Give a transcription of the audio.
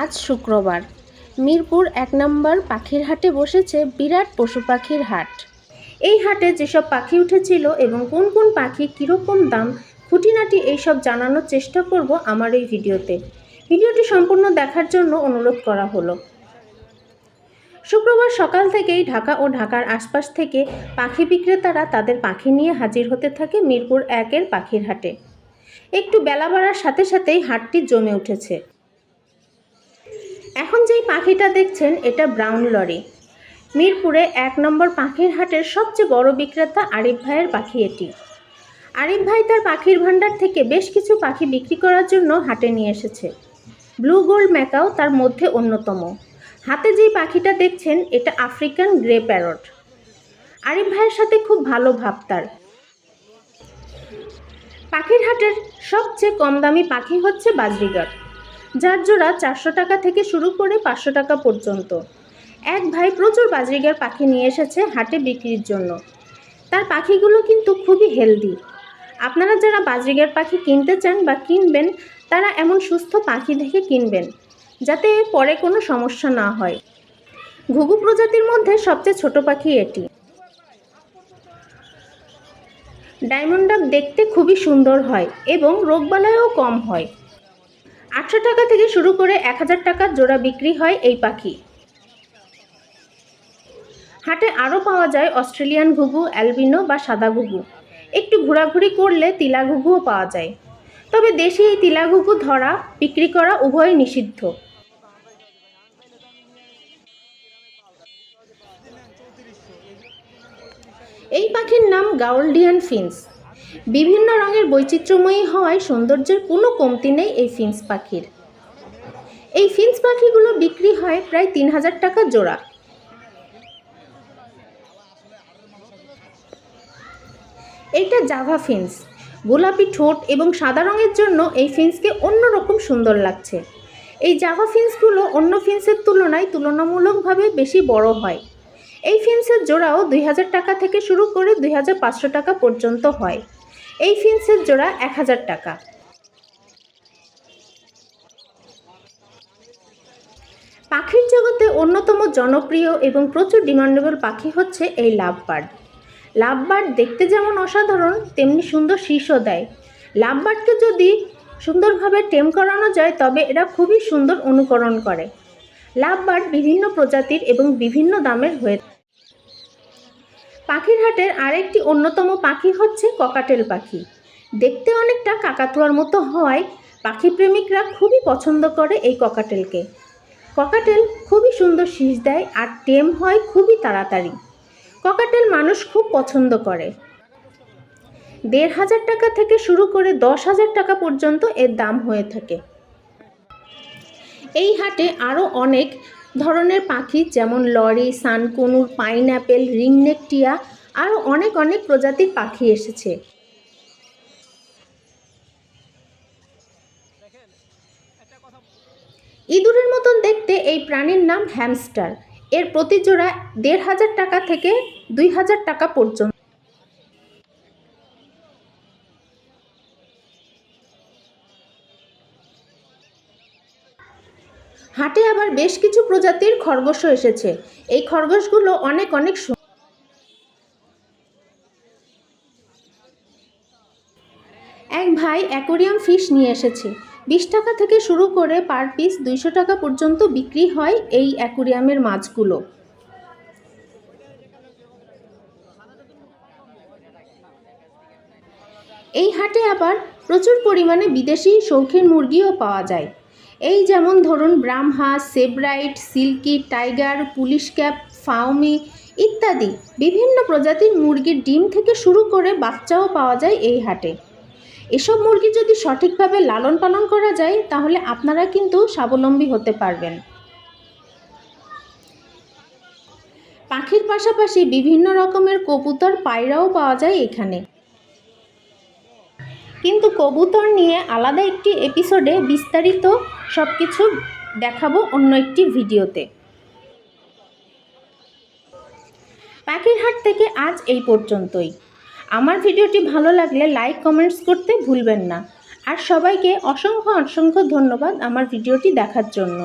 আজ শুক্রবার। মিরপুর এক নম্বর পাখির হাটে বসেছে বিরাট পশু পাখির হাট। এই হাটে যেসব পাখি উঠেছিল এবং কোন কোন পাখি কীরকম দাম, খুঁটিনাটি এইসব জানানোর চেষ্টা করব আমার এই ভিডিওতে। ভিডিওটি সম্পূর্ণ দেখার জন্য অনুরোধ করা হলো। শুক্রবার সকাল থেকেই ঢাকা ও ঢাকার আশপাশ থেকে পাখি বিক্রেতারা তাদের পাখি নিয়ে হাজির হতে থাকে মিরপুর একের পাখির হাটে। একটু বেলা বাড়ার সাথে সাথেই হাটটি জমে উঠেছে। এখন যেই পাখিটা দেখছেন, এটা ব্রাউন লরি। মিরপুরে এক নম্বর পাখির হাটের সবচেয়ে বড় বিক্রেতা আরিফ ভাইয়ের পাখি এটি। আরিফ ভাই তার পাখির ভাণ্ডার থেকে বেশ কিছু পাখি বিক্রি করার জন্য হাটে নিয়ে এসেছে। ব্লু গোল্ড ম্যাকাও তার মধ্যে অন্যতম। হাতে যেই পাখিটা দেখছেন, এটা আফ্রিকান গ্রে প্যারট। আরিফ ভাইয়ের সাথে খুব ভালো ভাব তার। পাখির হাটের সবচেয়ে কম দামি পাখি হচ্ছে বাজরিগার যার জোড়া চারশো টাকা থেকে শুরু করে পাঁচশো টাকা পর্যন্ত। এক ভাই প্রচুর বাজরিগার পাখি নিয়ে এসেছে হাটে বিক্রির জন্য। তার পাখিগুলো কিন্তু খুবই হেলদি আপনারা যারা বাজরিগার পাখি কিনতে চান বা কিনবেন, তারা এমন সুস্থ পাখি দেখে কিনবেন, যাতে পরে কোনো সমস্যা না হয়। ঘুঘু প্রজাতির মধ্যে সবচেয়ে ছোট পাখি এটি। ডায়মন্ড ডাক দেখতে খুবই সুন্দর হয় এবং রোগবালাইও কম হয়। আটশো টাকা থেকে শুরু করে এক হাজার টাকার জোড়া বিক্রি হয় এই পাখি। হাটে আরও পাওয়া যায় অস্ট্রেলিয়ান ঘুঘু, অ্যালবিনো বা সাদা ঘুঘু। একটু ঘোরাঘুরি করলে তিলা ঘুঘুও পাওয়া যায়। তবে দেশে এই তিলা ঘুঘু ধরা, বিক্রি করা উভয় নিষিদ্ধ। এই পাখির নাম গাউলডিয়ান ফিন্স। বিভিন্ন রঙের বৈচিত্র্যময়ী হওয়ায় সৌন্দর্যের কোনো কমতি নেই এই ফিন্স পাখির। এই ফিন্স পাখিগুলো বিক্রি হয় প্রায় তিন হাজার টাকা জোড়া। এইটা জাভা ফিন্স। গোলাপি ঠোঁট এবং সাদা রঙের জন্য এই ফিন্সকে অন্যরকম সুন্দর লাগছে। এই জাভা ফিন্সগুলো অন্য ফিন্সের তুলনায় তুলনামূলকভাবে বেশি বড় হয়। এই ফিন্সের জোড়াও দুই হাজার টাকা থেকে শুরু করে দুই হাজার পাঁচশো টাকা পর্যন্ত হয়। এই ফিন্সের জোড়া এক হাজার টাকা। পাখির জগতে অন্যতম জনপ্রিয় এবং প্রচুর ডিমান্ডেবল পাখি হচ্ছে এই লাভ বার্ড লাভ বার্ড দেখতে যেমন অসাধারণ, তেমনি সুন্দর শীর্ষও দেয়। লাভ বার্ডকে যদি সুন্দরভাবে টেম করানো যায়, তবে এরা খুবই সুন্দর অনুকরণ করে। লাভ বার্ড বিভিন্ন প্রজাতির এবং বিভিন্ন দামের হয়ে পাখির হাটের আরেকটি অন্যতম পাখি হচ্ছে ককাটেল পাখি। দেখতে অনেকটা কাকাতুয়ার মতো হওয়ায় পাখি প্রেমিকরা খুবই পছন্দ করে এই ককাটেলকে। ককাটেল খুবই সুন্দর শীষ দেয় আর টেম হয় খুবই তাড়াতাড়ি। ককাটেল মানুষ খুব পছন্দ করে। দেড় হাজার টাকা থেকে শুরু করে দশ হাজার টাকা পর্যন্ত এর দাম হয়ে থাকে। এই হাটে আরও অনেক ধরনের পাখি যেমন লরি, সানকনুর, পাইনঅ্যাপেল টিয়া আরও অনেক অনেক প্রজাতির পাখি এসেছে। ইঁদুরের মতন দেখতে এই প্রাণীর নাম হ্যামস্টার। এর প্রতি জোড়া দেড় হাজার টাকা থেকে দুই হাজার টাকা পর্যন্ত। হাটে আবার বেশ কিছু প্রজাতির খরগোশও এসেছে। এই খরগোশগুলো অনেক অনেক এক ভাই অ্যাকোরিয়াম ফিশ নিয়ে এসেছে। বিশ টাকা থেকে শুরু করে পার পিস দুইশো টাকা পর্যন্ত বিক্রি হয় এই অ্যাকোরিয়ামের মাছগুলো। এই হাটে আবার প্রচুর পরিমাণে বিদেশি শৌখিন মুরগিও পাওয়া যায়। এই যেমন ধরুন, Brahma, Sebright, silkie, tiger, police cap Fayoumi ইত্যাদি বিভিন্ন প্রজাতির মুরগির ডিম থেকে শুরু করে বাচ্চাও পাওয়া যায় এই হাটে। এসব মুরগি যদি সঠিকভাবে লালন পালন করা যায়, তাহলে আপনারা কিন্তু স্বাবলম্বী হতে পারবেন। পাখির পাশাপাশি বিভিন্ন রকমের কবুতর, পায়রাও পাওয়া যায় এখানে। কিন্তু কবুতর নিয়ে আলাদা একটি এপিসোডে বিস্তারিত সব কিছু দেখাবো অন্য একটি ভিডিওতে। পাখির হাট থেকে আজ এই পর্যন্তই। আমার ভিডিওটি ভালো লাগলে লাইক, কমেন্টস করতে ভুলবেন না। আর সবাইকে অসংখ্য অসংখ্য ধন্যবাদ আমার ভিডিওটি দেখার জন্য।